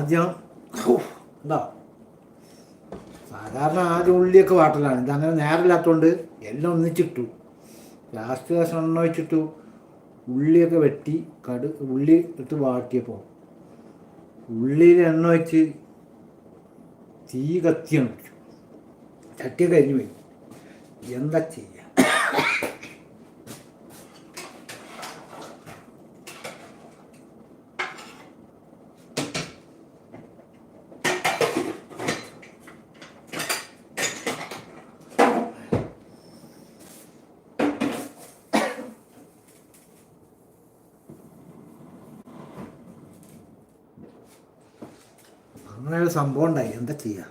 ആദ്യം ഉണ്ടോ സാധാരണ ആദ്യം ഉള്ളിയൊക്കെ വാട്ടലാണ്. ഇതങ്ങനെ നേരമില്ലാത്തതുകൊണ്ട് എല്ലാം ഒന്നിച്ചിട്ടു. ലാസ്റ്റ് ദിവസം എണ്ണ വെച്ചിട്ടു. ഉള്ളിയൊക്കെ വെട്ടി കടു ഉള്ളി ഇട്ട് വാട്ടിയപ്പോൾ ഉള്ളിയിൽ എണ്ണ വെച്ച് തീ കത്തിയാണ് ചട്ടിയൊക്കെ അരിഞ്ഞു പോയി. എന്താ ചെയ്യുക അങ്ങനെ ഒരു സംഭവം ഉണ്ടായി. എന്താ ചെയ്യുക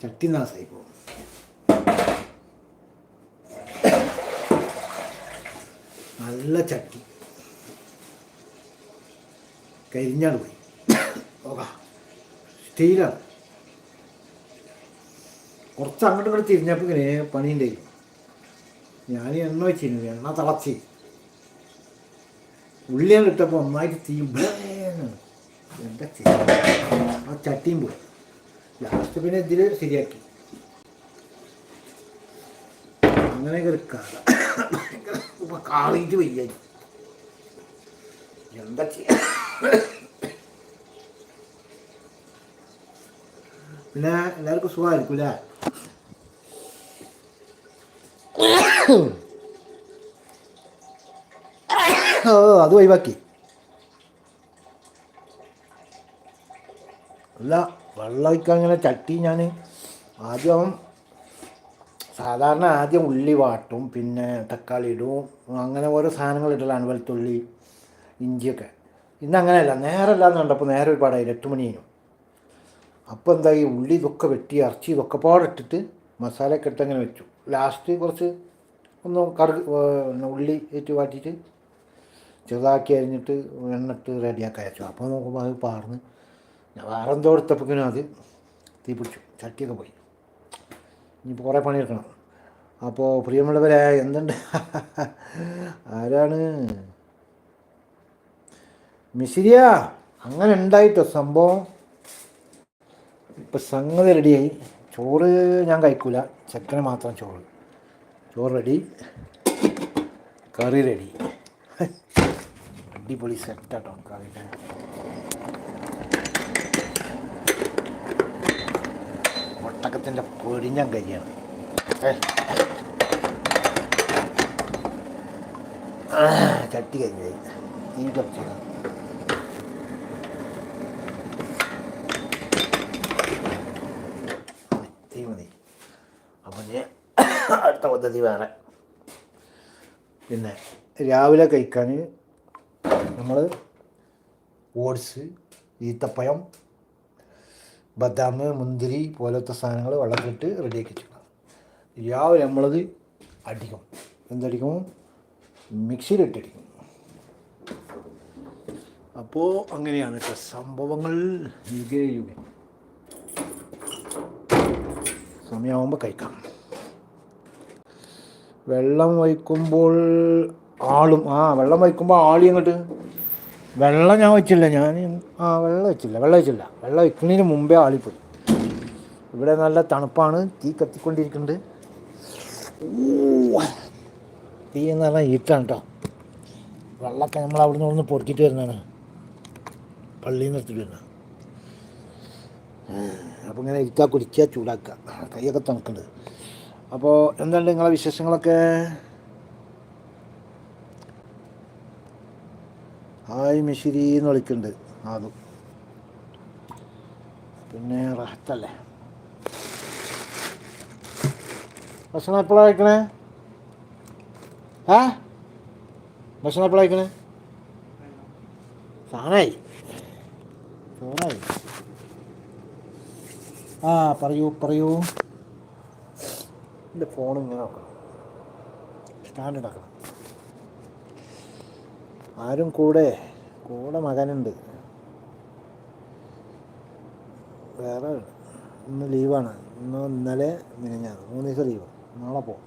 ചട്ടി നാസായി പോകും നല്ല ചട്ടി. കരിഞ്ഞാട് പോയി. ഓകാ സ്റ്റീലാണ്. കുറച്ച് അങ്ങോട്ട് ഇങ്ങോട്ട് തിരിഞ്ഞപ്പോൾ ഇങ്ങനെ പണിയുണ്ടായി ഞാൻ എണ്ണ വെച്ചിരുന്നു. എണ്ണ തിളച്ച്. ഉള്ളിയാണ് ഇട്ടപ്പോൾ ഒന്നായിട്ട് തീ ബ്ലേന്ന്. എന്താ ആ ചട്ടിയും പോയി. ലാസ്റ്റ് പിന്നെ ഇതിൽ ശരിയാക്കി. അങ്ങനെയൊക്കെ ഒരു കഥ ഇപ്പൊ കാളിയിട്ട് വയ്യ. എന്താ ചെയ്യാ? പിന്നെ എല്ലാവർക്കും സുഖമായിരിക്കും അല്ലേ അത് ഒഴിവാക്കി. അല്ല വെള്ളമൊക്കെ അങ്ങനെ ചട്ടി ഞാൻ ആദ്യം സാധാരണ ആദ്യം ഉള്ളി വാട്ടും പിന്നെ തക്കാളി ഇടും. അങ്ങനെ ഓരോ സാധനങ്ങൾ ഇടലാണ് വെളുത്തുള്ളി ഇഞ്ചിയൊക്കെ. ഇന്ന് അങ്ങനെയല്ല നേരമല്ലാന്ന് കണ്ടപ്പോൾ നേരെ ഒരുപാടായി എട്ട് മണിയും അപ്പോൾ എന്താ ഈ ഉള്ളി ഇതൊക്കെ വെട്ടി ഇറച്ചി ഇതൊക്കെ പാടിട്ടിട്ട് മസാലയൊക്കെ ഇട്ട് അങ്ങനെ വെച്ചു. ലാസ്റ്റ് കുറച്ച് ഒന്ന് കറു പിന്നെ ഉള്ളി ഏറ്റ് വാട്ടിയിട്ട് ചെറുതാക്കി അരിഞ്ഞിട്ട് എണ്ണിട്ട് റെഡിയാക്കി അയച്ചു അപ്പോൾ നോക്കുമ്പോൾ അത് പാർന്ന് ഞാൻ വേറെ എന്തോ എടുത്തപ്പോഴേക്കും അത് തീ പിടിച്ചു. ചട്ടിയൊക്കെ പോയി. ഇനിയിപ്പോൾ കുറേ പണിയെടുക്കണം. അപ്പോൾ പ്രിയമുള്ളവരെ എന്തുണ്ട്? ആരാണ്? മിസിരിയ അങ്ങനെ ഉണ്ടായിട്ടോ സംഭവം? ഇപ്പം സംഗതി റെഡിയായി. ചോറ് ഞാൻ കഴിക്കൂല. ചക്കന മാത്രം ചോറ്. ചോറ് റെഡി. കറി റെഡി. അടിപൊളി സെറ്റാട്ടോ കറിയുടെ. ഒട്ടകത്തിന്റെ പൊടിഞ്ഞം കരിയാണ് ചട്ടി ഞാൻ അടുത്ത പദ്ധതി വേറെ. പിന്നെ രാവിലെ കഴിക്കാൻ നമ്മൾ ഓട്സ് ഈത്തപ്പഴം ബദാം മുന്തിരി പോലത്തെ സാധനങ്ങൾ വെള്ളത്തിലിട്ട് റെഡിയാക്കി വെച്ചിട്ടുണ്ട് രാവിലെ നമ്മളത് അടിക്കും. എന്തടിക്കും? മിക്സിയിലിട്ടടിക്കും അപ്പോൾ അങ്ങനെയാണ് കേട്ടോ സംഭവങ്ങൾ. യുഗേ യുഗേ. സമയമാകുമ്പോൾ കഴിക്കാം. വെള്ളം വയ്ക്കുമ്പോൾ ആളും ആ വെള്ളം വയ്ക്കുമ്പോൾ ആളി അങ്ങോട്ട് വെള്ളം ഞാൻ വെച്ചില്ല ഞാൻ ആ വെള്ളം വെച്ചില്ല വെള്ളം വെച്ചില്ല. വെള്ളം വെക്കുന്നതിന് മുമ്പേ ആളിപ്പോയി. ഇവിടെ നല്ല തണുപ്പാണ് തീ കത്തിക്കൊണ്ടിരിക്കുന്നുണ്ട്. തീ എന്ന് പറഞ്ഞാൽ ഈട്ടാണ് കേട്ടോ വെള്ളമൊക്കെ നമ്മൾ അവിടെ നിന്ന് പൊറുക്കിയിട്ട് വരുന്നതാണ്. പള്ളിയിൽ നിന്ന് എടുത്തിട്ട് വരുന്നത് അപ്പോൾ ഇങ്ങനെ ഇരിക്കുക കുടിക്കുക ചൂടാക്കുക കൈയൊക്കെ തണുക്കുന്നുണ്ട്. അപ്പോൾ എന്താണ് നിങ്ങളെ വിശേഷങ്ങളൊക്കെ? ഹായ് മിഷിരി എന്ന് വിളിക്കുന്നുണ്ട് അതും പിന്നെ റഹത്തല്ലേ? ഭക്ഷണം എപ്പോഴാണ് കഴിക്കണേ? ഏ? ഭക്ഷണം എപ്പോഴാണ് കഴിക്കണേ? സാധനമായി ചോറായി ആ പറയൂ പറയൂ. എന്റെ ഫോൺ ഇങ്ങനെ നോക്കണം സ്റ്റാൻഡ് ഉണ്ടാക്കണം ആരും കൂടെ കൂടെ മകനുണ്ട്. വേറെ ഇന്ന് ലീവാണ് ഇന്ന് ഇന്നലെ മിനിഞ്ഞാണ് മൂന്ന് ദിവസം ലീവ് നാളെ പോകും